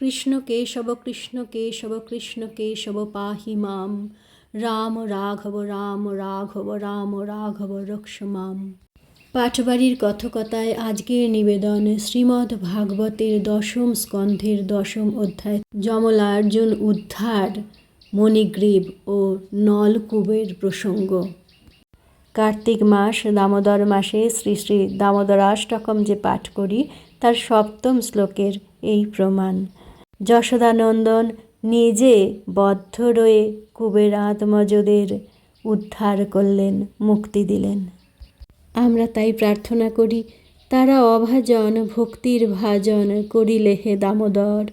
কৃষ্ণ কেশব কৃষ্ণ কেশব কৃষ্ণ কেশব পাহি মাম। রাম রাঘব রাম রাঘব রাম রাঘব রক্ষ মাম। পাঠবাড়ির কথকতায় আজকের নিবেদন শ্রীমদ্ ভাগবতের দশম স্কন্ধের দশম অধ্যায়, যমলার্জুন উদ্ধার, মণিগ্রীব ও নলকূবের প্রসঙ্গ। কার্তিক মাস, দামোদর মাসে শ্রী শ্রী দামোদরাষ্টকম যে পাঠ করি, তার সপ্তম শ্লোকের এই প্রমাণ। যশোদানন্দন নিজে বদ্ধ রয়ে কুবের আত্মজদের উদ্ধার করলেন, মুক্তি দিলেন। আমরা তাই প্রার্থনা করি, তারা অভাজন, ভক্তির ভাজন করিলে হে দামোদর।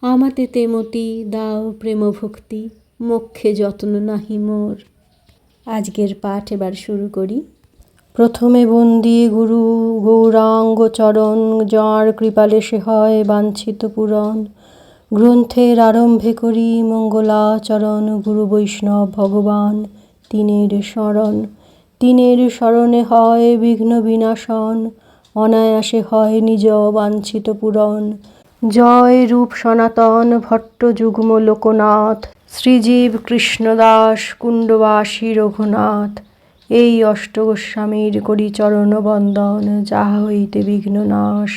আমাতে তেমতি, দাও প্রেম ভক্তি মক্ষে যত্ন নাহি মোর। আজকের পাঠ এবার শুরু করি। প্রথমে বন্দি গুরু গৌরাঙ্গ চরণ যাঁর কৃপালে সে হয় বাঞ্ছিত পূরণ। গ্রন্থের আরম্ভে করি মঙ্গলাচরণ, গুরু বৈষ্ণব ভগবান, তিনের স্মরণ তিনের স্মরণে হয় বিঘ্ন বিনাশন, অনায়াসে হয় নিজ বাঞ্ছিত পূরণ। জয় রূপ সনাতন ভট্ট যুগ্ম লোকনাথ, শ্রীজীব কৃষ্ণদাস কুণ্ডবাসী রঘুনাথ। এই অষ্টগোস্বামীর করি চরণ বন্দন, যাহা হইতে বিঘ্ন নাশ,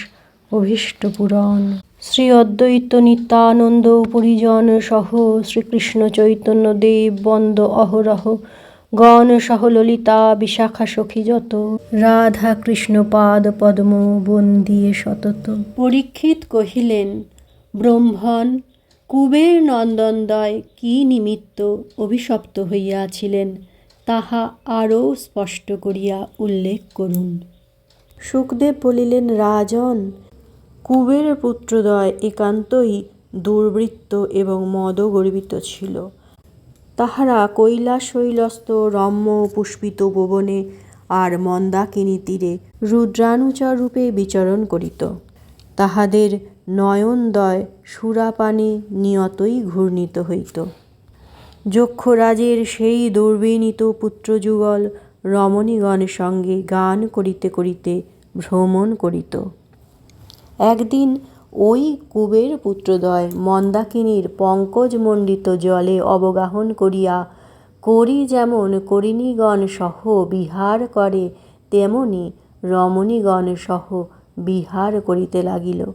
অভীষ্ট পূরণ। শ্রী অদ্বৈত নিত্যানন্দ পরিজন সহ শ্রীকৃষ্ণ চৈতন্য দেব বন্দ অহরহ গণ সহ ললিতা বিশাখা সখী যত রাধা কৃষ্ণ পাদ পদ্ম বন্দিয়ে সতত। পরীক্ষিত কহিলেন ব্রহ্মণ কুবের নন্দনদয় কি নিমিত্ত অভিশপ্ত হইয়াছিলেন তাহা আরও স্পষ্ট করিয়া উল্লেখ করুন। সুখদেব বলিলেন রাজন কুবের পুত্রদ্বয় একান্তই দুর্বৃত্ত এবং মদগর্বিত ছিল। তাহারা কৈলাস শৈলস্থ রম্য পুষ্পিত ভুবনে আর মন্দাকিনী তীরে রুদ্রানুচর রূপে বিচরণ করিত। তাহাদের নয়নদয় সুরাপানে নিয়তই ঘূর্ণিত হইত। যক্ষরাজের সেই দুর্বিনীত পুত্রযুগল রমণীগণ সঙ্গে গান করিতে করিতে ভ্রমণ করিত। একদিন ওই কুবের পুত্রদ্বয় মন্দাকিনীর পঙ্কজমণ্ডিত জলে অবগাহন করিয়া করি যেমন করিণীগণ সহ বিহার করে, তেমনি রমণীগণ সহ বিহার করিতে লাগিল।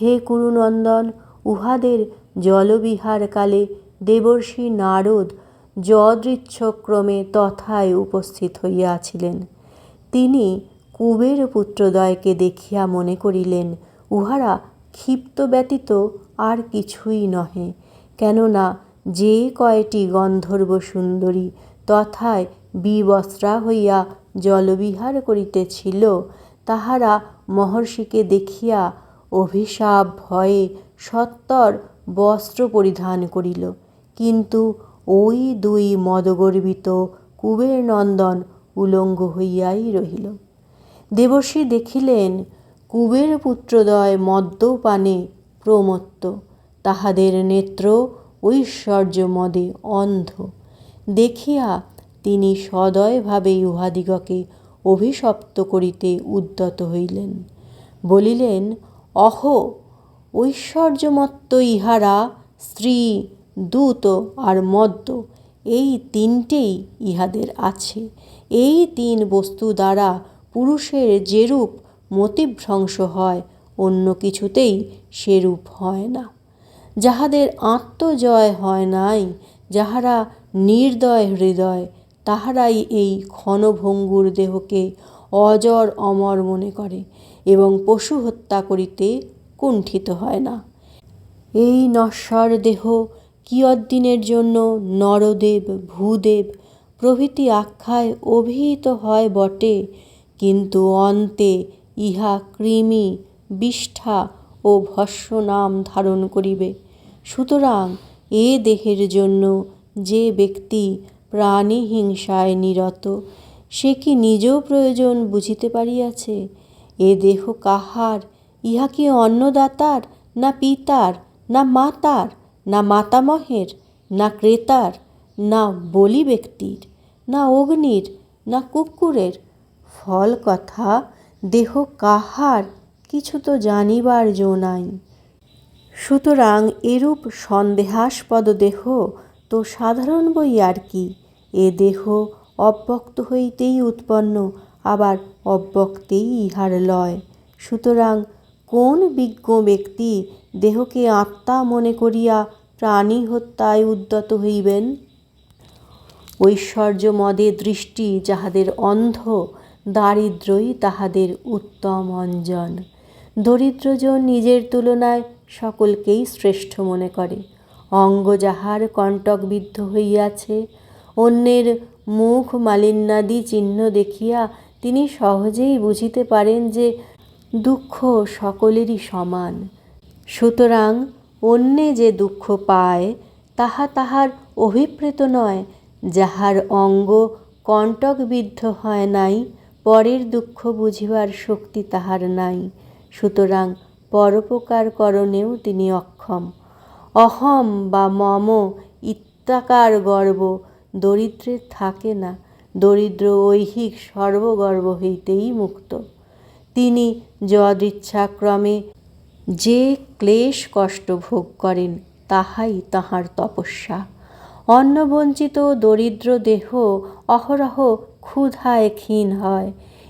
হে কুরুনন্দন, উহাদের জলবিহারকালে দেবর্ষি নারদ যদৃচ্ছক্রমে তথায় উপস্থিত হইয়াছিলেন। তিনি কুবের পুত্রদ্বয়কে দেখিয়া মনে করিলেন উহারা ক্ষিপ্ত ব্যতীত আর কিছুই নহে, কেননা যে কয়টি গন্ধর্ব সুন্দরী তথায় বিবস্ত্রা হইয়া জলবিহার করিতেছিল, তাহারা মহর্ষিকে দেখিয়া অভিশাপ ভয়ে সত্বর বস্ত্র পরিধান করিল। কিন্তু ওই দুই মদগর্বিত কুবের নন্দন উলঙ্গ হইয়াই রহিল। দেবর্ষি দেখিলেন কুবের পুত্রদ্বয় মদ্যপানে প্রমত্ত। তাহাদের নেত্র ঐশ্বর্য মদে অন্ধ। দেখিয়া তিনি সদয়ভাবে উহাদিগকে অভিশপ্ত করিতে উদ্যত হইলেন। বলিলেন, অহ, ঐশ্বর্যমত্ত ইহারা স্ত্রী, দূত আর মদ্য, এই তিনটেই ইহাদের আছে। এই তিন বস্তু দ্বারা পুরুষের যেরূপ মতিভ্রংশ হয়, অন্য কিছুতেই সেরূপ হয় না। যাহাদের আত্মজয় হয় নাই, যাহারা নির্দয় হৃদয়, তাহারাই এই ক্ষণভঙ্গুর দেহকে অজর অমর মনে করে এবং পশু হত্যা করিতে কুণ্ঠিত হয় না। এই নশ্বর দেহ কিয়দ্দিনের জন্য নরদেব, ভূদেব প্রভৃতি আখ্যায় অভিহিত হয় বটে, কিন্তু অন্তে ইহা কৃমি, বিষ্ঠা ও ভস্য নাম ধারণ করিবে। সুতরাং এ দেহের জন্য যে ব্যক্তি প্রাণী হিংসায় নিরত, সে কি নিজ প্রয়োজন বুঝিতে পারিয়াছে? এ দেহ কাহার? ইহা কি অন্নদাতার, না পিতার, না মাতার, না মাতামহের, না ক্রেতার, না বলি ব্যক্তির, না অগ্নির, না কুকুরের? ফল কথা দেহ কাহার কিছু তো জানিবার জো নাই। সুতরাং এরূপ সন্দেহাস্পদ দেহ তো সাধারণ বই আর কি। এ দেহ অব্যক্ত হইতেই উৎপন্ন, আবার অব্যক্তেই ইহার লয়। সুতরাং কোন বিজ্ঞ ব্যক্তি দেহকে আত্মা মনে করিয়া প্রাণী হত্যায় উদ্যত হইবেন? ঐশ্বর্য মদে দৃষ্টি যাহাদের অন্ধ দারিদ্রই তাহাদের উত্তম অঞ্জন। দরিদ্রজন নিজের তুলনায় সকলকেই শ্রেষ্ঠ মনে করে। অঙ্গ যাহার কণ্টকবিদ্ধ হইয়াছে, অন্যের মুখ মালিন্যাদি চিহ্ন দেখিয়া তিনি সহজেই বুঝিতে পারেন যে দুঃখ সকলেরই সমান। সুতরাং অন্যে যে দুঃখ পায়, তাহা তাহার অভিপ্রেত নয়, যাহার অঙ্গ কণ্টকবিদ্ধ হয় নাই পরের দুঃখ বুঝিবার শক্তি তাহার নাই, সুতরাং পরোপকার করণেও তিনি অক্ষম। অহম বা মম ইত্যাকার গর্ব দরিদ্রের থাকে না, দরিদ্র ঐহিক সর্বগর্ব হইতেই মুক্ত। তিনি যদৃচ্ছাক্রমে যে ক্লেশ কষ্ট ভোগ করেন, তাহাই তাহার তপস্যা। অন্নবঞ্চিত দরিদ্র দেহ অহরহ ক্ষুধায় ক্ষীণ হয়,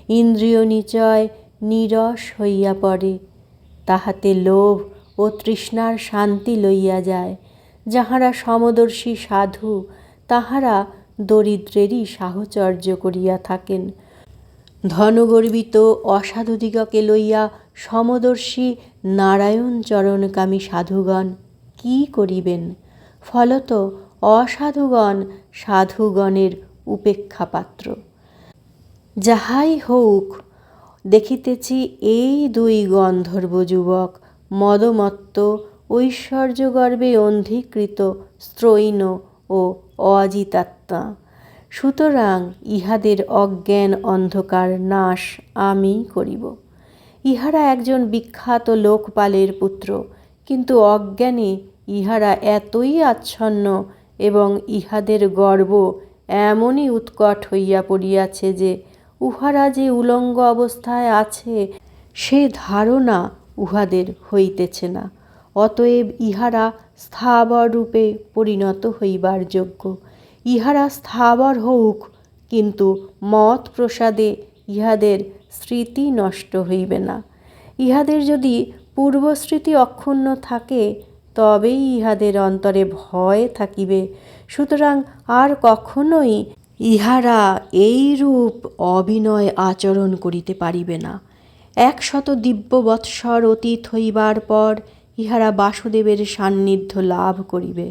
ইন্দ্রিয় নিচয় নীরস হইয়া পড়ে। তাহাতে লোভ ও তৃষ্ণার শান্তি লইয়া যায়। যাহারা সমদর্শী সাধু, তাহারা দরিদ্রেরই সাহচর্য করিয়া থাকেন। ধনগর্বিত অসাধুদিগকে লইয়া সমদর্শী নারায়ণ চরণকামী সাধুগণ কি করিবেন? ফলত অসাধুগণ সাধুগণের উপেক্ষাপাত্র। যাহাই হউক, দেখিতেছি এই দুই গন্ধর্ব যুবক মদমত্ত, ঐশ্বর্যগর্বে অন্ধীকৃত স্ত্রৈণ ও অজিতাত্মা। সুতরাং ইহাদের অজ্ঞান অন্ধকার নাশ আমি করিব। ইহারা একজন বিখ্যাত লোকপালের পুত্র, কিন্তু অজ্ঞানে ইহারা এতই আচ্ছন্ন এবং ইহাদের গর্ব এমনই উৎকট হইয়া পড়িয়াছে যে উহারা যে উলঙ্গ অবস্থায় আছে, সে ধারণা উহাদের হইতেছে না। অতএব ইহারা স্থাবর রূপে পরিণত হইবার যোগ্য। ইহারা স্থাবর হউক, কিন্তু মত প্রসাদে ইহাদের স্মৃতি নষ্ট হইবে না। ইহাদের যদি পূর্বস্মৃতি অক্ষুণ্ণ থাকে তবেই ইহাদের অন্তরে ভয় থাকিবে। সুতরাং আর কখনোই ইহারা এইরূপ অবিনয় আচরণ করিতে পারিবে না। একশত দিব্য বৎসর অতীত হইবার পর ইহারা বাসুদেবের সান্নিধ্য লাভ করিবে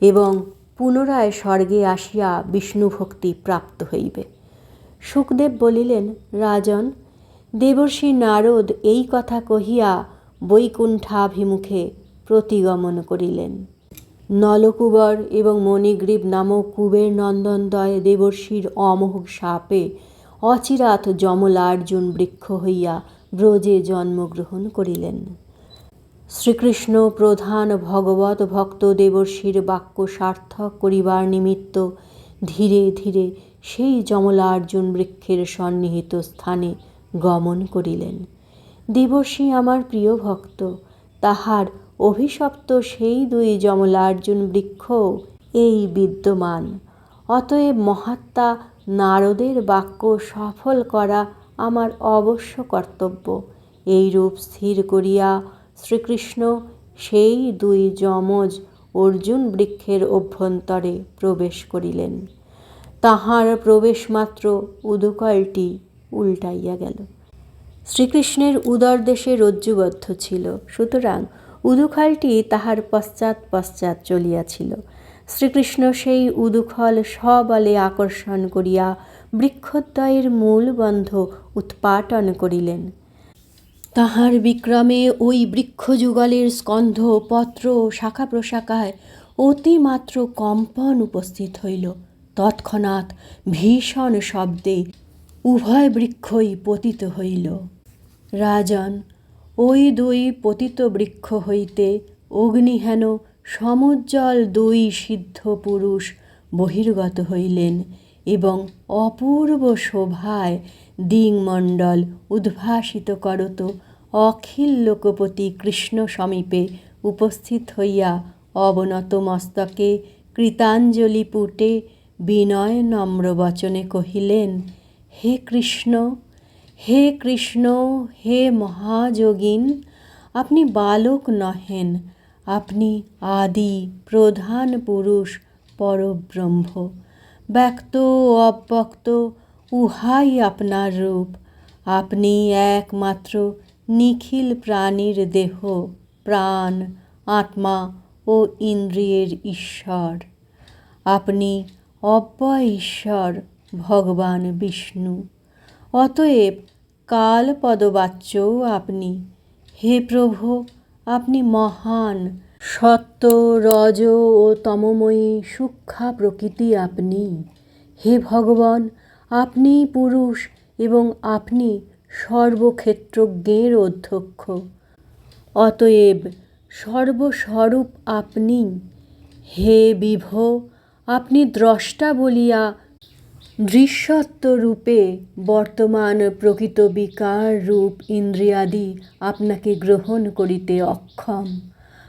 এবং পুনরায় স্বর্গে আসিয়া বিষ্ণুভক্তি প্রাপ্ত হইবে। সুখদেব বলিলেন, রাজন, দেবর্ষি নারদ এই কথা কহিয়া বৈকুণ্ঠাভিমুখে প্রতিগমন করিলেন। নলকুবর এবং মণিগ্রীব নামক কুবের নন্দনদয় দেবর্ষির অমোঘ সাপে অচিরাত যমলার্জুন বৃক্ষ হইয়া ব্রজে জন্মগ্রহণ করিলেন। শ্রীকৃষ্ণ প্রধান ভগবত ভক্ত দেবর্ষির বাক্য সার্থক করিবার নিমিত্ত ধীরে ধীরে সেই যমলার্জুন বৃক্ষের সন্নিহিত স্থানে গমন করিলেন। দেবর্ষি আমার প্রিয় ভক্ত, তাহার অভিশপ্ত সেই দুই যমলার্জুন বৃক্ষ এই বিদ্যমান। অতএব মহাত্মা নারদের বাক্য সফল করা আমার অবশ্য কর্তব্য। এইরূপ স্থির করিয়া শ্রীকৃষ্ণ সেই দুই যমজ অর্জুন বৃক্ষের অভ্যন্তরে প্রবেশ করিলেন। তাহার প্রবেশমাত্র উদুকলটি উল্টাইয়া গেল। শ্রীকৃষ্ণের উদর দেশে রজ্জুবদ্ধ ছিল। সুতরাং উদুখালটি তাহার পশ্চাৎ পশ্চাৎ চলিয়াছিল। শ্রীকৃষ্ণ সেই উদুখল সবলে আকর্ষণ করিয়া বৃক্ষদ্বয়ের মূলবন্ধ উৎপাটন করিলেন। তাহার বিক্রমে ওই বৃক্ষযুগলের স্কন্ধ, পত্র শাখা প্রশাখায় অতিমাত্র কম্পন উপস্থিত হইল। তৎক্ষণাৎ ভীষণ শব্দে উভয় বৃক্ষই পতিত হইল। রাজন ওই দুই পতিত বৃক্ষ হইতে অগ্নিহেন সমুজ্জ্বল দুই সিদ্ধ পুরুষ বহির্গত হইলেন এবং অপূর্ব শোভায় দিংমণ্ডল উদ্ভাসিত করত অখিল লোকপতি কৃষ্ণ সমীপে উপস্থিত হইয়া অবনত মস্তকে কৃতাঞ্জলি পুটে বিনয় নম্র বচনে কহিলেন, হে কৃষ্ণ হে কৃষ্ণ, হে মহাযোগিন, আপনি বালক নহেন, আপনি আদি প্রধান পুরুষ পরব্রহ্ম, ব্যক্ত অব্যক্ত, উহাই আপনার রূপ। আপনি একমাত্র নিখিল প্রাণীর দেহ, প্রাণ, আত্মা ও ইন্দ্রিয়ের ঈশ্বর। আপনি অব্যয় ঈশ্বর, ভগবান বিষ্ণু। অতএব কাল কালপদবাচ্যও আপনি। হে প্রভু, আপনি মহান, সত্য, রজ ও তমময়ী, সূক্ষ্মা প্রকৃতি আপনি। হে ভগবান আপনিই পুরুষ এবং আপনি সর্বক্ষেত্রজ্ঞের অধ্যক্ষ। অতএব সর্বস্বরূপ আপনি। হে বিভ, আপনি দ্রষ্টা বলিয়া দৃশ্যত্ব রূপে বর্তমান প্রকৃত বিকার রূপ ইন্দ্রিয়াদি আপনাকে গ্রহণ করিতে অক্ষম।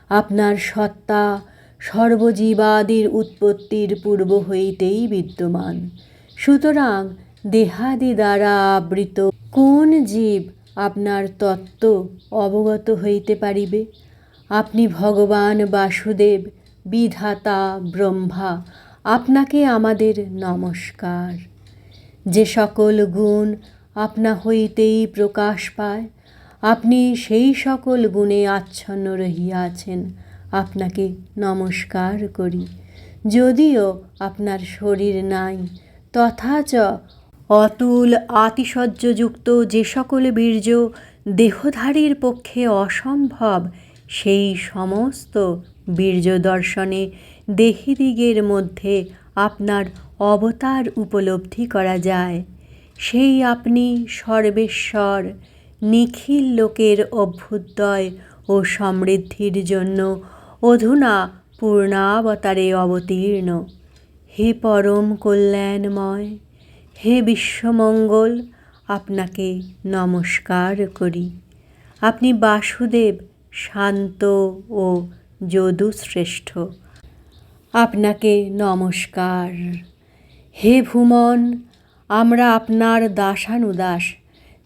আপনার সত্তা সর্বজীবাদির উৎপত্তির পূর্ব হইতেই বিদ্যমান। সুতরাং দেহাদি দ্বারা আবৃত কোন জীব আপনার তত্ত্ব অবগত হইতে পারিবে? আপনি ভগবান বাসুদেব, বিধাতা ব্রহ্মা আপনাকে আমাদের নমস্কার। যে সকল গুণ আপনা হইতেই প্রকাশ পায়, আপনি সেই সকল গুণে আচ্ছন্ন রহিয়াছেন, আপনাকে নমস্কার করি। যদিও আপনার শরীর নাই, তথাচ অতুল আতিশয্যযুক্ত যে সকল বীর্য দেহধারীর পক্ষে অসম্ভব, সেই সমস্ত বীর্য দর্শনে দেহিদিগের মধ্যে আপনার অবতার উপলব্ধি করা যায়। সেই আপনি সর্বেশ্বর, নিখিল লোকের অভ্যুদয় ও সমৃদ্ধির জন্য অধুনা পূর্ণাবতারে অবতীর্ণ। হে পরম কল্যাণময়, হে বিশ্বমঙ্গল, আপনাকে নমস্কার করি। আপনি বাসুদেব, শান্ত ও যদুশ্রেষ্ঠ। আপনাকে নমস্কার। হে ভুমন, আমরা আপনার দাসানুদাস,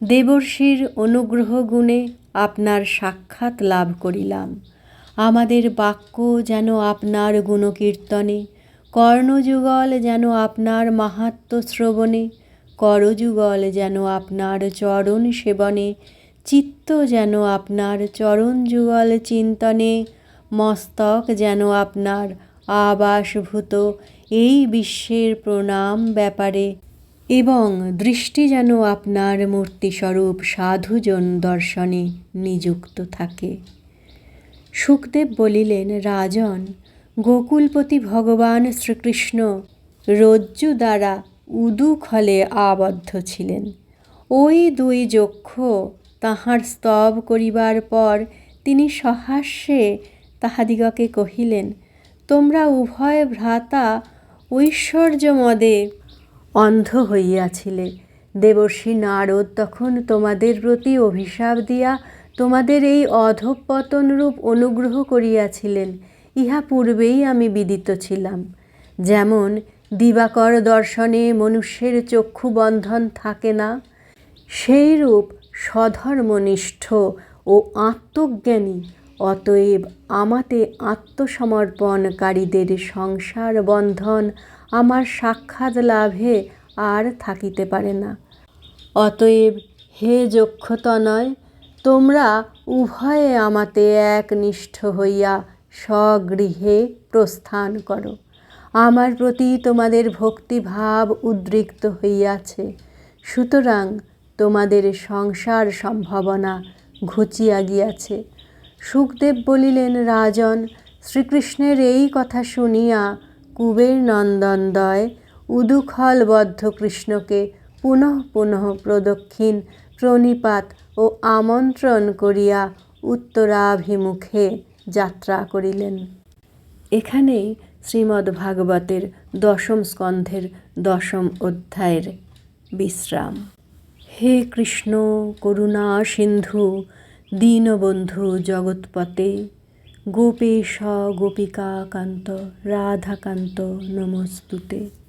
দেবর্ষির অনুগ্রহ গুণে আপনার সাক্ষাৎ লাভ করিলাম। আমাদের বাক্য যেন আপনার গুণকীর্তনে, কর্ণযুগল যেন আপনার মাহাত্ম শ্রবণে, করযুগল যেন আপনার চরণ সেবনে, চিত্ত যেন আপনার চরণ যুগল চিন্তনে, মস্তক যেন আপনার আবাসভূত এই বিশ্বের প্রণাম ব্যাপারে এবং দৃষ্টি যেন আপনার মূর্তিস্বরূপ সাধুজন দর্শনে নিযুক্ত থাকে। সুখদেব বলিলেন, রাজন, গোকুলপতি ভগবান শ্রীকৃষ্ণ রজ্জু দ্বারা উদুখলে আবদ্ধ ছিলেন। ওই দুই যক্ষ তাহার স্তব করিবার পর তিনি সহাস্যে তাহাদিগকে কহিলেন তোমরা উভয় ভ্রাতা ঐশ্বর্যমদে অন্ধ হইয়াছিলে। দেবর্ষী নারদ তখন তোমাদের প্রতি অভিশাপ দিয়া তোমাদের এই অধঃপতনরূপ অনুগ্রহ করিয়াছিলেন। ইহা পূর্বেই আমি বিদিত ছিলাম। যেমন দিবাকর দর্শনে মনুষ্যের চক্ষু বন্ধন থাকে না, সেইরূপ স্বধর্মনিষ্ঠ ও আত্মজ্ঞানী অতএব আমাতে আত্মসমর্পণকারীদের সংসার বন্ধন আমার সাক্ষাৎ লাভে আর থাকিতে পারে না। অতএব হে যক্ষতনয়, তোমরা উভয়ে আমাতে একনিষ্ঠ হইয়া স্বগৃহে প্রস্থান করো। আমার প্রতি তোমাদের ভক্তিভাব উদ্রিক্ত হইয়াছে। সুতরাং তোমাদের সংসার সম্ভাবনা ঘুচিয়া গিয়াছে। সুখদেব বলিলেন, রাজন, শ্রীকৃষ্ণের এই কথা শুনিয়া কুবের নন্দনদয় উদুখলবদ্ধ কৃষ্ণকে পুনঃ পুনঃ প্রদক্ষিণ, প্রণিপাত ও আমন্ত্রণ করিয়া উত্তরাভিমুখে যাত্রা করিলেন। এখানেই শ্রীমদ্ ভাগবতের দশম স্কন্ধের দশম অধ্যায়ের বিশ্রাম। হে কৃষ্ণ, করুণা সিন্ধু দীনবন্ধু জগৎপতে। গোপেশ গোপিকাকান্ত রাধাকান্ত নমস্তুতে।